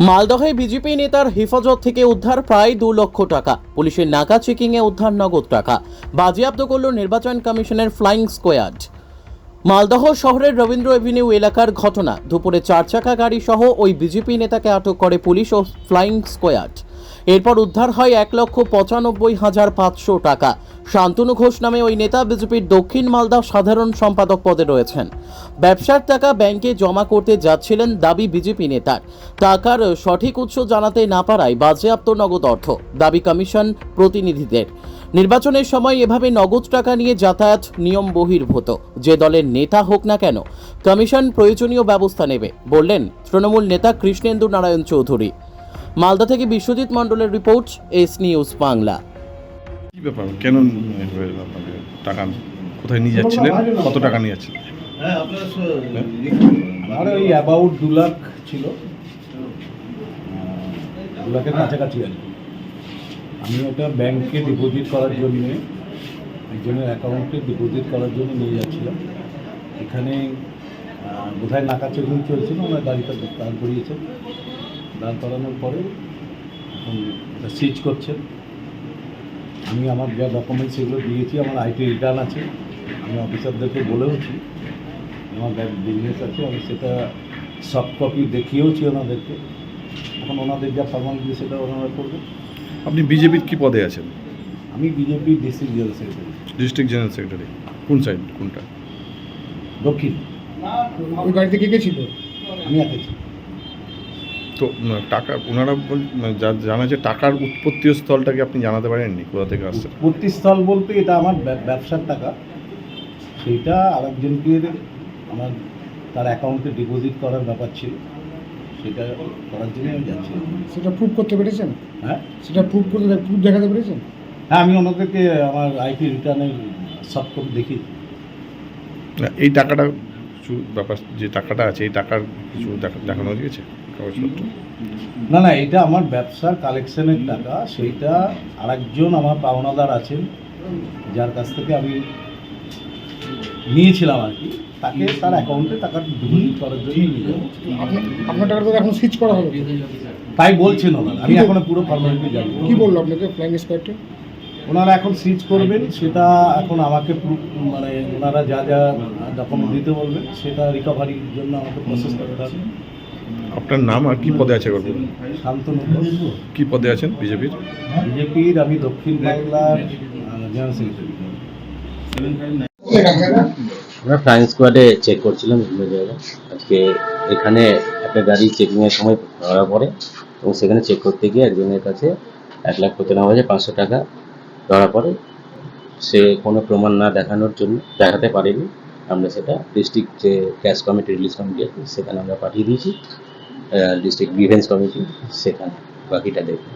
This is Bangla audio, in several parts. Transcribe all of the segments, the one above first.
মালদহে বিজেপি নেতার হেফাজত থেকে উদ্ধার প্রায় দু লক্ষ টাকা। পুলিশের নাকা চেকিংয়ে উদ্ধার নগদ টাকা। বাজেয়াপ্ত করল নির্বাচন কমিশনের ফ্লাইং স্কোয়াড। মালদহ শহরের রবীন্দ্র এভিনিউ এলাকার ঘটনা। দুপুরে চার চাকা গাড়ি সহ ওই বিজেপি নেতাকে আটক করে পুলিশ ও ফ্লাইং স্কোয়াড। এরপর উদ্ধার হয় এক লক্ষ পঁচানব্বই হাজার পাঁচশো টাকা। শান্তনু ঘোষ নামে ওই নেতা বিজেপির দক্ষিণ মালদা সাধারণ সম্পাদক পদে রয়েছেন। ব্যবসার টাকা ব্যাংকে জমা করতে যাচ্ছিলেন দাবি বিজেপি নেতার। টাকার সঠিক উৎস জানাতে না পারায় বাজেয়াপ্ত নগদ অর্থ, দাবি কমিশন প্রতিনিধিদের। নির্বাচনের সময় এভাবে নগদ টাকা নিয়ে যাতায়াত নিয়ম বহির্ভূত। যে দলের নেতা হোক না কেন, কমিশন প্রয়োজনীয় ব্যবস্থা নেবে, বললেন তৃণমূল নেতা কৃষ্ণেন্দু নারায়ণ চৌধুরী। মালদা থেকে বিশ্বজিৎ মণ্ডলের রিপোর্ট এস নিউজ বাংলা। কি ব্যাপার? কেন হয়ে টাকা কোথায় নিয়ে যাচ্ছিলেন? কত টাকা নিয়ে যাচ্ছিলেন? আর ওই অ্যাবাউট দু লাখ ছিল। দু লাখের কাছাকাছি আর কি। আমি ওটা ব্যাংকে ডিপোজিট করার জন্যে একজনের অ্যাকাউন্টে ডিপোজিট করার জন্য নিয়ে যাচ্ছিলাম। এখানে বোধহয় নাকা চেকিং চলছিল ওনার গাড়িটা দাঁড় করিয়েছেন দাঁড় করানোর পরে এখন এটা সিজ করছেন। আমি আমার যা ডকুমেন্টস সেগুলো দিয়েছি আমার আইটি রিটার্ন আছে। আমি অফিসারদেরকে বলেওছি আমার ব্যাগ বিজনেস আছে আমি সেটা সফট কপি দেখিয়েওছি ওনাদেরকে। এখন ওনাদের যা ফর্মালিটি সেটা ওনারা করবে আপনি বিজেপির কি পদে আছেন? আমি BJP district general secretary district general secretary কোন সাইড কোনটা? দক্ষিণ। ওই গাড়িতে কে কে ছিল? আমি একেছি তো টাকা ওনারা বল- মানে যা জানা যে টাকার উৎপত্তি স্থলটাকে আপনি জানাতে পারেননি কোথা থেকে আসছে? উৎপত্তি স্থল বলতে এটা আমার ব্যব- ব্যবসার টাকা। সেইটা আরেকজনকে আমার তার অ্যাকাউন্টে ডিপোজিট করার ব্যাপার ছিল। সেটা করার জন্য আমি যাচ্ছি সেটা প্রুভ করতে পেরেছেন? হ্যাঁ? সেটা প্রুভ করতে প্রুভ দেখাতে পেরেছেন? হ্যাঁ আমি ওনাদেরকে আমার আইটি রিটার্নের সফট কপি দেখি এই টাকাটা কিছু ব্যাপার যে টাকাটা আছে এই টাকার কিছু দেখানো গিয়েছে না না এটা আমার ব্যবসার কালেকশনের টাকা। সেইটা আরেকজন আমার পাওনাদার আছেন যার কাছ থেকে আমি নিয়েছিলাম আর কি। তাকে তার অ্যাকাউন্টে টাকা ডিপোজিট করার জন্য নিয়ে যাব আপনার টাকাটা এখন সুইচ করা হবে। তাই বলছেন ওনারা। আমি এখনও পুরো ফর্মালিটি জানি। কি বলল আপনাকে ফ্লাইং স্কোয়াডটা ওনারা এখন সিজ করবেন। সেটা এখন আমাকে মানে ওনারা যা যা ডকুমেন্ট দিতে বলবেন সেটা রিকভারির জন্য আমাকে প্রসেস করতে হবে। আপনার নাম আর কি পদে আছে গল্প শান্তনু কি পদে আছেন বিজেপির? বিজেপির আমি দক্ষিণ বাংলার জেনারেল সেক্রেটারি আমরা ফ্লাইং স্কোয়াডে চেক করছিলাম বিভিন্ন জায়গায়। আজকে এখানে একটা গাড়ি চেকিংয়ের সময় ধরা পড়ে এবং সেখানে চেক করতে গিয়ে একজনের কাছে এক লাখ পঁচানব্বই হাজার পাঁচশো টাকা ধরা পড়ে। সে কোনো প্রমাণ না দেখানোর জন্য দেখাতে পারেনি। আমরা সেটা ডিস্ট্রিক্ট যে ক্যাশ কমিটি রিলিজ কমিটি আছে সেখানে আমরা পাঠিয়ে দিয়েছি। ডিস্ট্রিক্ট গ্রিভেন্স কমিটি সেখানে বাকিটা দেখবে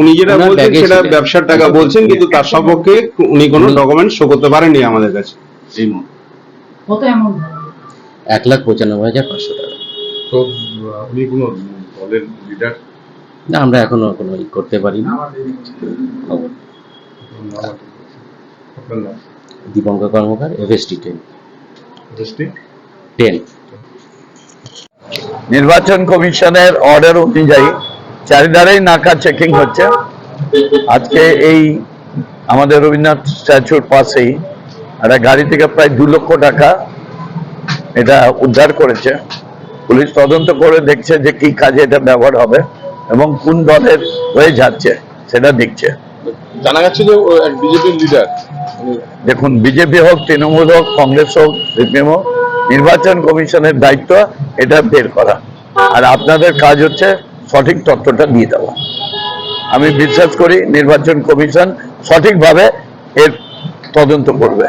উনি যেটা বলছেন সেটা ব্যবসার টাকা বলছেন কিন্তু তার সপক্ষে উনি কোনো ডকুমেন্ট শো করতে পারেননি আমাদের কাছে। এক লাখ পঁচানব্বই হাজার পাঁচশো টাকা। তো উনি কোনো দলের লিডার না আমরা এখনও কোনো ই করতে পারিনি। খবর। আপনার নাম Dipankar Karmakar FST ten. District ten. নির্বাচন কমিশনের অর্ডার অনুযায়ী চারিধারেই নাকা চেকিং হচ্ছে। আজকে এই আমাদের রবীন্দ্রনাথ স্ট্যাচুর পাশেই একটা গাড়ি থেকে প্রায় দু লক্ষ টাকা এটা উদ্ধার করেছে। পুলিশ তদন্ত করে দেখছে যে কি কাজে এটা ব্যবহার হবে এবং কোন দলের হয়ে যাচ্ছে সেটা দেখছে। জানা যাচ্ছে যে বিজেপির লিডার দেখুন, বিজেপি হোক, তৃণমূল হোক, কংগ্রেস হোক, সিপিএম হোক, নির্বাচন কমিশনের দায়িত্ব এটা বের করা। আর আপনাদের কাজ হচ্ছে সঠিক তথ্যটা দিয়ে দেওয়া। আমি বিশ্বাস করি, নির্বাচন কমিশন সঠিকভাবে এর তদন্ত করবে।